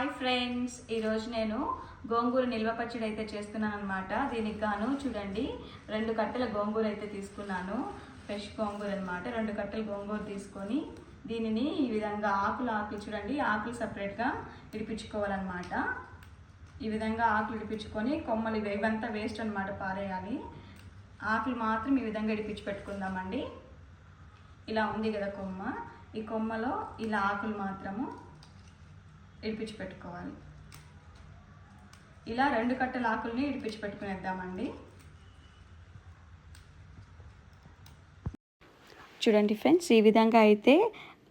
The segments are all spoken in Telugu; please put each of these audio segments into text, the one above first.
హాయ్ ఫ్రెండ్స్ ఈరోజు నేను గోంగూర నిల్వ పచ్చడి అయితే చేస్తున్నాను అనమాట దీనికి గాను చూడండి రెండు కట్టల గోంగూర అయితే తీసుకున్నాను. ఫ్రెష్ గోంగూర అనమాట రెండు కట్టెలు గోంగూర తీసుకొని దీనిని ఈ విధంగా ఆకులు ఆకులు చూడండి ఆకులు సపరేట్గా ఇడిపించుకోవాలన్నమాట ఈ విధంగా ఆకులు ఇడిపించుకొని కొమ్మలు ఇవంతా వేస్ట్ అనమాట పారేయాలి. ఆకులు మాత్రం ఈ విధంగా ఇడిపించి పెట్టుకుందామండి. ఇలా ఉంది కదా కొమ్మ. ఈ కొమ్మలో ఇలా ఆకులు మాత్రము ఇడిపించి పెట్టుకోవాలి ఇలా రెండు కట్టెల ఆకుల్ని ఇడిపించి పెట్టుకునేద్దామండి చూడండి ఫ్రెండ్స్ ఈ విధంగా అయితే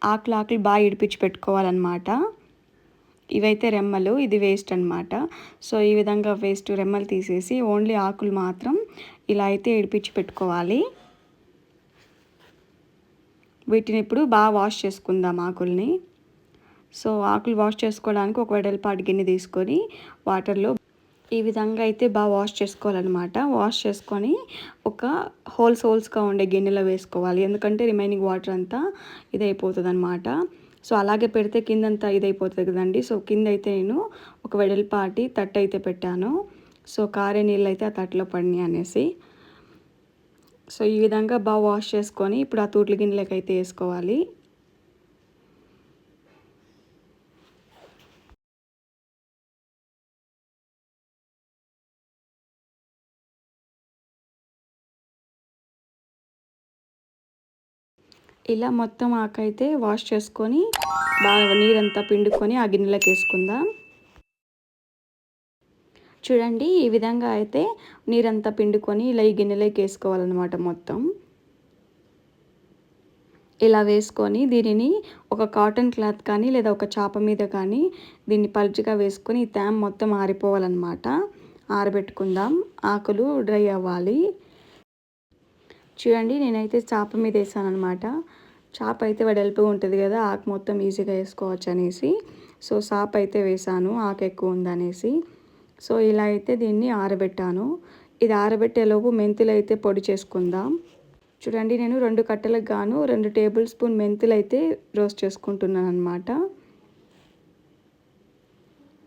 ఆకులు ఆకులు బాగా ఇడిపించి పెట్టుకోవాలన్నమాట ఇవైతే రెమ్మలు ఇది వేస్ట్ అనమాట సో ఈ విధంగా వేస్ట్ రెమ్మలు తీసేసి ఓన్లీ ఆకులు మాత్రం ఇలా అయితే ఇడిపించి పెట్టుకోవాలి వీటిని ఇప్పుడు బాగా వాష్ చేసుకుందాం ఆకుల్ని. సో ఆకులు వాష్ చేసుకోవడానికి ఒక వెడల్పాటి గిన్నె తీసుకొని వాటర్లో ఈ విధంగా అయితే బాగా వాష్ చేసుకోవాలన్నమాట. వాష్ చేసుకొని ఒక హోల్స్ హోల్స్గా ఉండే గిన్నెలో వేసుకోవాలి. ఎందుకంటే రిమైనింగ్ వాటర్ అంతా ఇదైపోతుంది అనమాట సో అలాగే పెడితే కిందంతా ఇదైపోతుంది కదండి. సో కింద అయితే నేను ఒక వెడల్పాటి తట్టు అయితే పెట్టాను. సో కారే నీళ్ళు అయితే ఆ తట్టులో పడినాయి అనేసి. సో ఈ విధంగా బాగా వాష్ చేసుకొని ఇప్పుడు ఆ తూట్ల గిన్నెలకైతే అయితే వేసుకోవాలి. ఇలా మొత్తం ఆకైతే వాష్ చేసుకొని బాగా నీరంతా పిండుకొని ఆ గిన్నెలోకి వేసుకుందాం. చూడండి ఈ విధంగా అయితే నీరంతా పిండుకొని ఇలా ఈ గిన్నెలోకి వేసుకోవాలన్నమాట మొత్తం. ఇలా వేసుకొని దీనిని ఒక కాటన్ క్లాత్ కానీ లేదా ఒక చాప మీద కానీ దీన్ని పలుచగా వేసుకొని ఈ మొత్తం ఆరిపోవాలన్నమాట. ఆరబెట్టుకుందాం. ఆకులు డ్రై అవ్వాలి. చూడండి నేనైతే చాప మీద వేసాను అనమాట చాప అయితే వెడల్పుగా ఉంటుంది కదా ఆకు మొత్తం ఈజీగా వేసుకోవచ్చు అనేసి. సో చాప అయితే వేసాను ఆకు ఎక్కువ ఉందనేసి సో ఇలా అయితే దీన్ని ఆరబెట్టాను. ఇది ఆరబెట్టేలోపు మెంతులు అయితే పొడి చేసుకుందాం. చూడండి నేను రెండు కట్టలకు గాను రెండు టేబుల్ స్పూన్ మెంతులు అయితే రోస్ట్ చేసుకుంటున్నాను అనమాట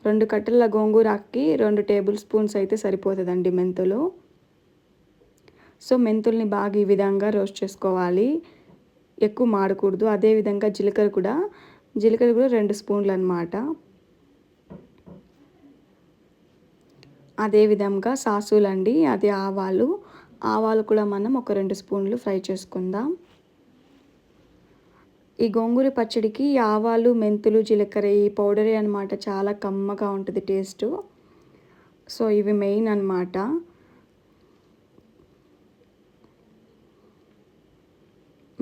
రెండు కట్టెల గోంగూరకి రెండు టేబుల్ స్పూన్స్ అయితే సరిపోతుందండి మెంతులు. సో మెంతుల్ని బాగా ఈ విధంగా రోస్ట్ చేసుకోవాలి. ఎక్కువ మాడకూడదు. అదేవిధంగా జీలకర్ర కూడా. జీలకర్ర కూడా రెండు స్పూన్లు అనమాట అదేవిధంగా సాసులు అండి అది ఆవాలు. ఆవాలు కూడా మనం ఒక రెండు స్పూన్లు ఫ్రై చేసుకుందాం. ఈ గోంగూర పచ్చడికి ఆవాలు మెంతులు జీలకర్ర ఈ పౌడరే అనమాట చాలా కమ్మగా ఉంటుంది టేస్ట్. సో ఇవి మెయిన్ అనమాట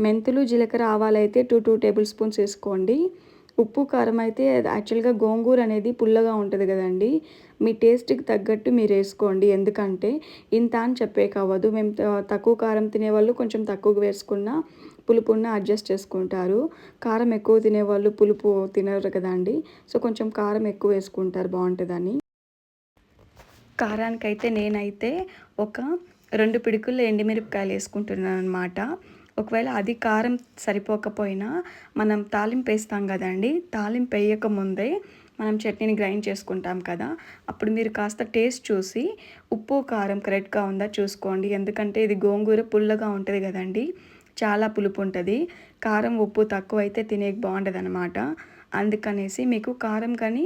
మెంతులు జీలకర్ర ఆవాలైతే టూ టూ టేబుల్ స్పూన్స్ వేసుకోండి. ఉప్పు కారం అయితే యాక్చువల్గా గోంగూర అనేది పుల్లగా ఉంటుంది కదండి. మీ టేస్ట్కి తగ్గట్టు మీరు వేసుకోండి. ఎందుకంటే ఇంత అని చెప్పే కావద్దు. మేము తక్కువ కారం తినేవాళ్ళు కొంచెం తక్కువగా వేసుకున్న పులుపున్న అడ్జస్ట్ చేసుకుంటారు. కారం ఎక్కువ తినేవాళ్ళు పులుపు తినరు కదండి. సో కొంచెం కారం ఎక్కువ వేసుకుంటారు. బాగుంటుందని. కారానికైతే నేనైతే ఒక రెండు పిడుకులు ఎండుమిరపకాయలు వేసుకుంటున్నాను అనమాట ఒకవేళ అది కారం సరిపోకపోయినా మనం తాలింపు వేస్తాం కదండి తాలింపు వేయక ముందే మనం చట్నీని గ్రైండ్ చేసుకుంటాం కదా. అప్పుడు మీరు కాస్త టేస్ట్ చూసి ఉప్పు కారం కరెక్ట్గా ఉందా చూసుకోండి. ఎందుకంటే ఇది గోంగూర పుల్లగా ఉంటుంది కదండి చాలా పులుపు ఉంటుంది. కారం ఉప్పు తక్కువ అయితే తినేకి బాగుంటుంది అనమాట అందుకనేసి మీకు కారం కానీ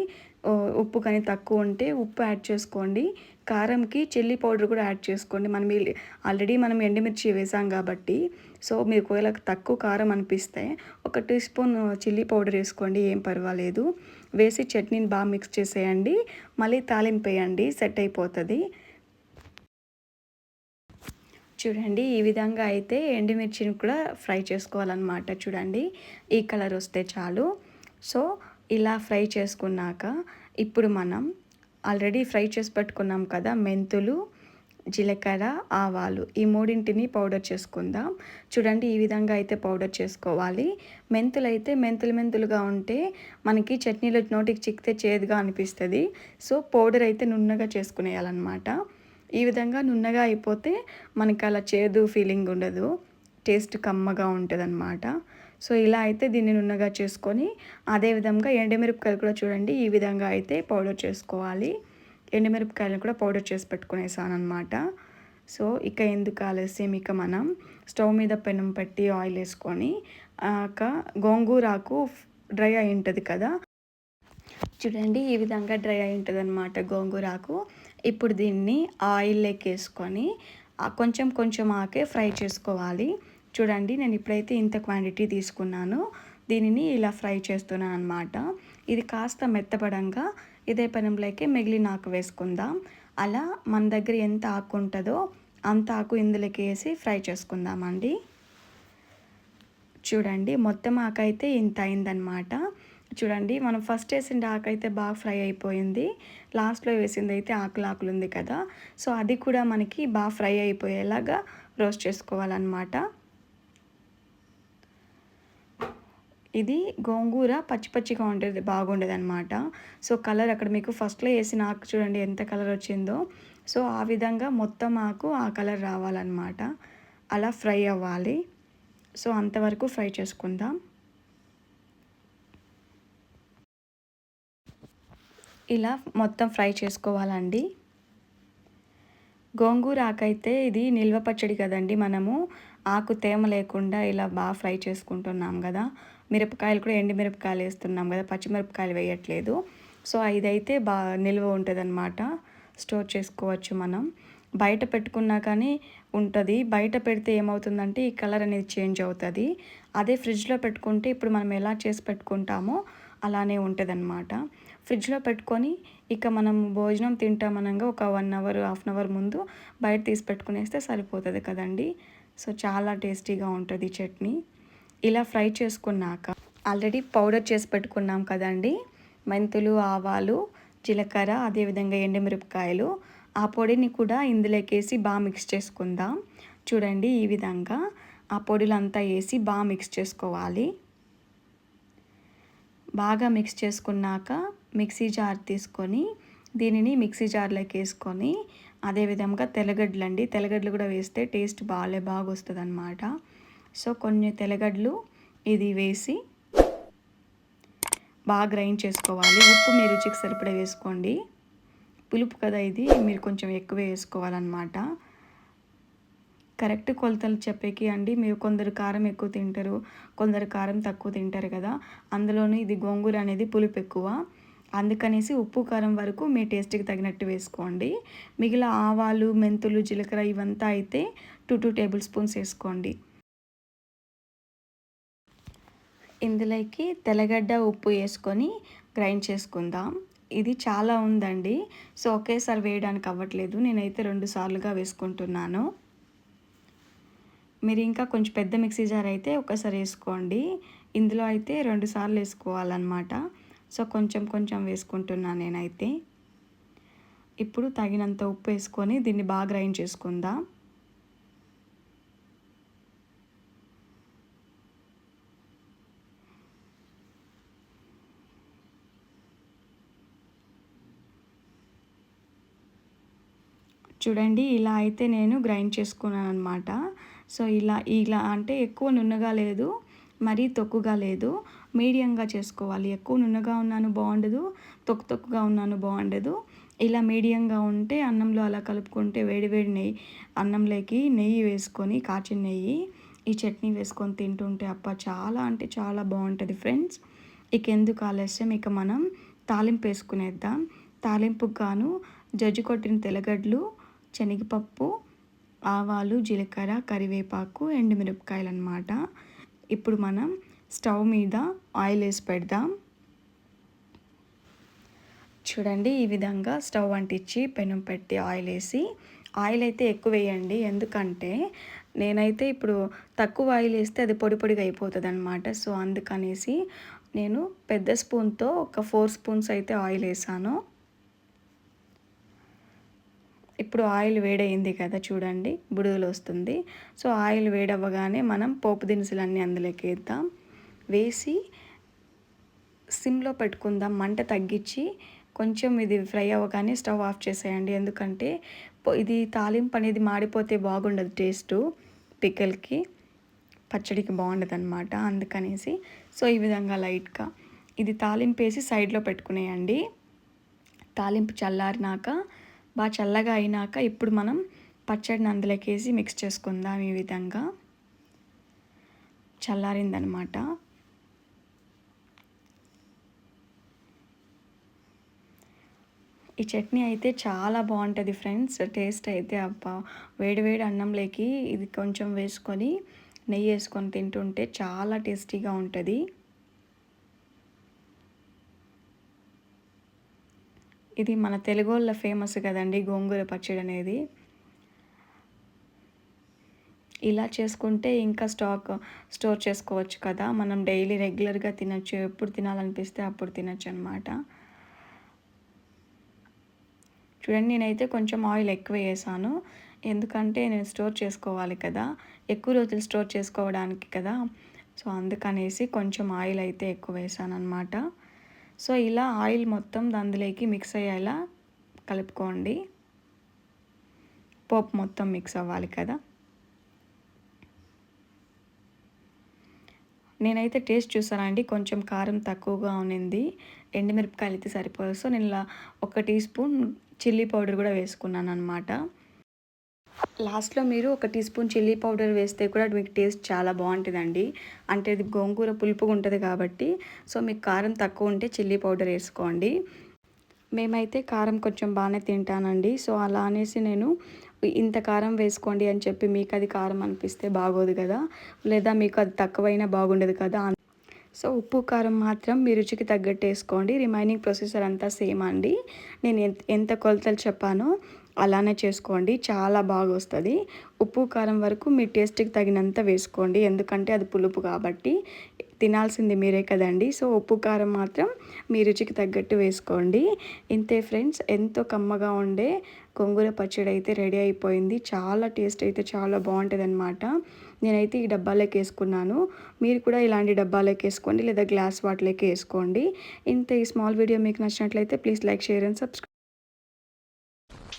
ఉప్పు కానీ తక్కువ ఉంటే ఉప్పు యాడ్ చేసుకోండి. కారంకి చిల్లీ పౌడర్ కూడా యాడ్ చేసుకోండి. మనం ఆల్రెడీ మనం ఎండుమిర్చి వేసాం కాబట్టి సో మీకు ఒకవేళ తక్కువ కారం అనిపిస్తే ఒక టీ స్పూన్ చిల్లీ పౌడర్ వేసుకోండి ఏం పర్వాలేదు. వేసి చట్నీని బాగా మిక్స్ చేసేయండి. మళ్ళీ తాలింపు వేయండి సెట్ అయిపోతుంది. చూడండి ఈ విధంగా అయితే ఎండుమిర్చిని కూడా ఫ్రై చేసుకోవాలన్నమాట చూడండి. ఈ కలర్ వస్తే చాలు. సో ఇలా ఫ్రై చేసుకున్నాక ఇప్పుడు మనం ఆల్రెడీ ఫ్రై చేసి పెట్టుకున్నాం కదా మెంతులు. జీలకర్ర ఆవాలు ఈ మూడింటిని పౌడర్ చేసుకుందాం. చూడండి ఈ విధంగా అయితే పౌడర్ చేసుకోవాలి. మెంతులు అయితే మెంతులు మెంతులుగా ఉంటే మనకి చట్నీలో నోటికి చిక్కితే చేదుగా అనిపిస్తుంది. సో పౌడర్ అయితే నున్నగా చేసుకునేయాలన్నమాట. ఈ విధంగా నున్నగా అయిపోతే మనకి అలా చేదు ఫీలింగ్ ఉండదు. టేస్ట్ కమ్మగా ఉంటుంది అనమాట సో ఇలా అయితే దీన్ని నున్నగా చేసుకొని అదేవిధంగా ఎండమిరపకాయలు కూడా చూడండి ఈ విధంగా అయితే పౌడర్ చేసుకోవాలి. ఎండుమిరపకాయలను కూడా పౌడర్ చేసి పెట్టుకునేసాను అనమాట సో ఇక ఎందుకు ఆలస్యం? ఇక మనం స్టవ్ మీద పెనం పెట్టి ఆయిల్ వేసుకొని ఇక గోంగూరాకు డ్రై అయి ఉంటుంది కదా? చూడండి ఈ విధంగా డ్రై అయి ఉంటుంది అనమాట గోంగూరాకు. ఇప్పుడు దీన్ని ఆయిల్లోకి వేసుకొని కొంచెం కొంచెం ఆకే ఫ్రై చేసుకోవాలి. చూడండి నేను ఇప్పుడైతే ఇంత క్వాంటిటీ తీసుకున్నాను. దీనిని ఇలా ఫ్రై చేస్తున్నాను అనమాట ఇది కాస్త మెత్తపడంగా ఇదే పెనంలోకి మిగిలిన ఆకు వేసుకుందాం. అలా మన దగ్గర ఎంత ఆకు ఉంటుందో అంత ఆకు ఇందులోకి వేసి ఫ్రై చేసుకుందామండి. చూడండి మొత్తం ఆకు అయితే ఇంత అయిందనమాట చూడండి మనం ఫస్ట్ వేసిన ఆకు అయితే బాగా ఫ్రై అయిపోయింది. లాస్ట్లో వేసింది అయితే ఆకులు ఆకులు ఉంది కదా. సో అది కూడా మనకి బాగా ఫ్రై అయిపోయేలాగా రోస్ట్ చేసుకోవాలన్నమాట. ఇది గోంగూర పచ్చి పచ్చిగా ఉండేది బాగుండేది అనమాట సో కలర్ అక్కడ మీకు ఫస్ట్లో వేసిన ఆకు చూడండి ఎంత కలర్ వచ్చిందో. సో ఆ విధంగా మొత్తం ఆకు ఆ కలర్ రావాలన్నమాట. అలా ఫ్రై అవ్వాలి. సో అంతవరకు ఫ్రై చేసుకుందాం. ఇలా మొత్తం ఫ్రై చేసుకోవాలండి. గోంగూర ఆకైతే ఇది నిల్వ పచ్చడి కదండి మనము. ఆకు తేమ లేకుండా ఇలా బాగా ఫ్రై చేసుకుంటున్నాం కదా. మిరపకాయలు కూడా ఎండి మిరపకాయలు వేస్తున్నాం కదా పచ్చిమిరపకాయలు వేయట్లేదు. సో ఇదైతే బాగా నిల్వ ఉంటుంది స్టోర్ చేసుకోవచ్చు మనం. బయట పెట్టుకున్నా కానీ ఉంటుంది. బయట పెడితే ఏమవుతుందంటే ఈ కలర్ అనేది చేంజ్ అవుతుంది. అదే ఫ్రిడ్జ్లో పెట్టుకుంటే ఇప్పుడు మనం ఎలా చేసి పెట్టుకుంటామో అలానే ఉంటుంది ఫ్రిడ్జ్లో పెట్టుకొని ఇక మనం భోజనం తింటామనగా ఒక one hour half an hour ముందు బయట తీసి పెట్టుకునేస్తే సరిపోతుంది కదండి. సో చాలా టేస్టీగా ఉంటుంది చట్నీ. ఇలా ఫ్రై చేసుకున్నాక ఆల్రెడీ పౌడర్ చేసి పెట్టుకున్నాం కదండి. మెంతులు ఆవాలు జీలకర్ర అదేవిధంగా ఎండుమిరపకాయలు. ఆ పొడిని కూడా ఇందులోకేసి బాగా మిక్స్ చేసుకుందాం. చూడండి ఈ విధంగా ఆ పొడిలంతా వేసి బాగా మిక్స్ చేసుకోవాలి. బాగా మిక్స్ చేసుకున్నాక మిక్సీ జార్ తీసుకొని దీనిని మిక్సీ జార్లోకి వేసుకొని అదేవిధంగా తెల్లగడ్డలు అండి తెల్లగడ్డలు కూడా వేస్తే టేస్ట్ బాగాలే బాగా వస్తుంది సో కొన్ని తెలగడ్లు ఇది వేసి బాగా గ్రైండ్ చేసుకోవాలి. ఉప్పు మీ రుచికి సరిపడా వేసుకోండి. పులుపు కదా ఇది మీరు కొంచెం ఎక్కువ వేసుకోవాలన్నమాట. కరెక్ట్ కొలతలు చెప్పేకి అండి. మీరు కొందరు కారం ఎక్కువ తింటారు కొందరు కారం తక్కువ తింటారు కదా. అందులోనూ ఇది గోంగూర అనేది పులుపు ఎక్కువ. అందుకనేసి ఉప్పు కారం వరకు మీ టేస్ట్కి తగినట్టు వేసుకోండి. మిగిలిన ఆవాలు మెంతులు జీలకర్ర ఇవంతా అయితే టూ టూ టేబుల్ స్పూన్స్ వేసుకోండి. ఇందులోకి తెల్లగడ్డ ఉప్పు వేసుకొని గ్రైండ్ చేసుకుందాం. ఇది చాలా ఉందండి. సో ఒకేసారి వేయడానికి అవ్వట్లేదు. నేనైతే రెండు సార్లుగా వేసుకుంటున్నాను. మీరు ఇంకా కొంచెం పెద్ద మిక్సీ జార్ అయితే ఒకసారి వేసుకోండి. ఇందులో అయితే రెండు సార్లు వేసుకోవాలన్నమాట. సో కొంచెం కొంచెం వేసుకుంటున్నాను నేనైతే. ఇప్పుడు తగినంత ఉప్పు వేసుకొని దీన్ని బాగా గ్రైండ్ చేసుకుందాం. చూడండి ఇలా అయితే నేను గ్రైండ్ చేసుకున్నాను అనమాట సో ఇలా ఇలా అంటే ఎక్కువ నున్నగా లేదు మరీ తొక్కుగా లేదు. మీడియంగా చేసుకోవాలి. ఎక్కువ నున్నగా ఉన్నాను బాగుండదు తొక్కు తొక్కుగా ఉన్నాను బాగుండదు. ఇలా మీడియంగా ఉంటే అన్నంలో అలా కలుపుకుంటే వేడి వేడి నెయ్యి అన్నంలోకి నెయ్యి వేసుకొని కాచిన నెయ్యి ఈ చట్నీ వేసుకొని తింటుంటే అప్ప చాలా అంటే చాలా బాగుంటుంది ఫ్రెండ్స్. ఇక ఎందుకు ఆలస్యం? ఇక మనం తాలింపు వేసుకునేద్దాం. తాలింపుకు గాను జజ్జి కొట్టిన తెలగడ్లు శనగపప్పు ఆవాలు జీలకర్ర కరివేపాకు ఎండుమిరపకాయలు అనమాట ఇప్పుడు మనం స్టవ్ మీద ఆయిల్ వేసి పెడదాం. చూడండి ఈ విధంగా స్టవ్ అంటించి పెనం పెట్టి ఆయిల్ వేసి ఆయిల్ అయితే ఎక్కువ వేయండి. ఎందుకంటే నేనైతే ఇప్పుడు తక్కువ ఆయిల్ వేస్తే అది పొడి పొడిగా అయిపోతుంది అనమాట సో అందుకనేసి నేను పెద్ద స్పూన్తో ఒక ఫోర్ స్పూన్స్ అయితే ఆయిల్ వేసాను. ఇప్పుడు ఆయిల్ వేడయింది కదా చూడండి బుడుగులు వస్తుంది సో ఆయిల్ వేడవ్వగానే మనం పోపు దినుసులన్నీ అందులోకి వేద్దాం వేసి సిమ్లో పెట్టుకుందాం మంట తగ్గించి కొంచెం ఇది ఫ్రై అవ్వగానే స్టవ్ ఆఫ్ చేసేయండి. ఎందుకంటే ఇది తాలింపు అనేది మాడిపోతే బాగుండదు టేస్టు పిక్కల్కి. పచ్చడికి బాగుండదు అనమాట అందుకనేసి. సో ఈ విధంగా లైట్గా ఇది తాలింపు వేసి సైడ్లో పెట్టుకునేయండి. తాలింపు చల్లారినాక బాగా చల్లగా అయినాక ఇప్పుడు మనం పచ్చడిని అందులోకి వేసి మిక్స్ చేసుకుందాం ఈ విధంగా. చల్లారిందనమాట. ఈ చట్నీ అయితే చాలా బాగుంటుంది ఫ్రెండ్స్. టేస్ట్ అయితే అబ్బా వేడివేడి అన్నంలోకి ఇది కొంచెం వేసుకొని నెయ్యి వేసుకొని తింటుంటే చాలా టేస్టీగా ఉంటుంది. ఇది మన తెలుగు వాళ్ళ ఫేమస్ కదండి గోంగూర పచ్చడి అనేది. ఇలా చేసుకుంటే ఇంకా స్టాక్ స్టోర్ చేసుకోవచ్చు కదా. మనం డైలీ రెగ్యులర్గా తినచ్చు ఎప్పుడు తినాలనిపిస్తే అప్పుడు తినచ్చు అనమాట చూడండి నేనైతే కొంచెం ఆయిల్ ఎక్కువ వేసాను. ఎందుకంటే నేను స్టోర్ చేసుకోవాలి కదా. ఎక్కువ రోజులు స్టోర్ చేసుకోవడానికి కదా. సో అందుకనేసి కొంచెం ఆయిల్ అయితే ఎక్కువ వేసాను అనమాట సో ఇలా ఆయిల్ మొత్తం అందులోకి మిక్స్ అయ్యేలా కలుపుకోండి. పోపు మొత్తం మిక్స్ అవ్వాలి కదా. నేనైతే టేస్ట్ చూసానండి కొంచెం కారం తక్కువగా ఉన్నింది. ఎండుమిరపకాయలు అయితే సరిపోదు. సో నేను ఇలా ఒక టీ స్పూన్ చిల్లీ పౌడర్ కూడా వేసుకున్నాను అనమాట లాస్ట్లో మీరు ఒక టీ స్పూన్ చిల్లీ పౌడర్ వేస్తే కూడా మీకు టేస్ట్ చాలా బాగుంటుందండి. అంటే ఇది గోంగూర పులుపుగా ఉంటుంది కాబట్టి. సో మీకు కారం తక్కువ ఉంటే చిల్లీ పౌడర్ వేసుకోండి. మేమైతే కారం కొంచెం బాగానే తింటానండి. సో అలా అనేసి నేను ఇంత కారం వేసుకోండి అని చెప్పి మీకు అది కారం అనిపిస్తే బాగోదు కదా. లేదా మీకు అది తక్కువైనా బాగుండదు కదా. సో ఉప్పు కారం మాత్రం మీ రుచికి తగ్గట్టు వేసుకోండి. రిమైనింగ్ ప్రొసెసర్ అంతా సేమ్ అండి. నేను ఎంత కొలతలు చెప్పానో అలానే చేసుకోండి. చాలా బాగా వస్తుంది ఉప్పు కారం వరకు మీ టేస్ట్కి తగినంత వేసుకోండి. ఎందుకంటే అది పులుపు కాబట్టి తినాల్సింది మీరే కదండి. సో ఉప్పు కారం మాత్రం మీ రుచికి తగ్గట్టు వేసుకోండి. ఇంతే ఫ్రెండ్స్ ఎంతో కమ్మగా ఉండే కొంగుర పచ్చడి అయితే రెడీ అయిపోయింది. చాలా టేస్ట్ అయితే చాలా బాగుంటుంది అనమాట నేనైతే ఈ డబ్బాలోకి వేసుకున్నాను. మీరు కూడా ఇలాంటి డబ్బాలోకి వేసుకోండి. లేదా గ్లాస్ వాటిలోకి వేసుకోండి. ఇంత ఈ స్మాల్ వీడియో మీకు నచ్చినట్లయితే please like share and subscribe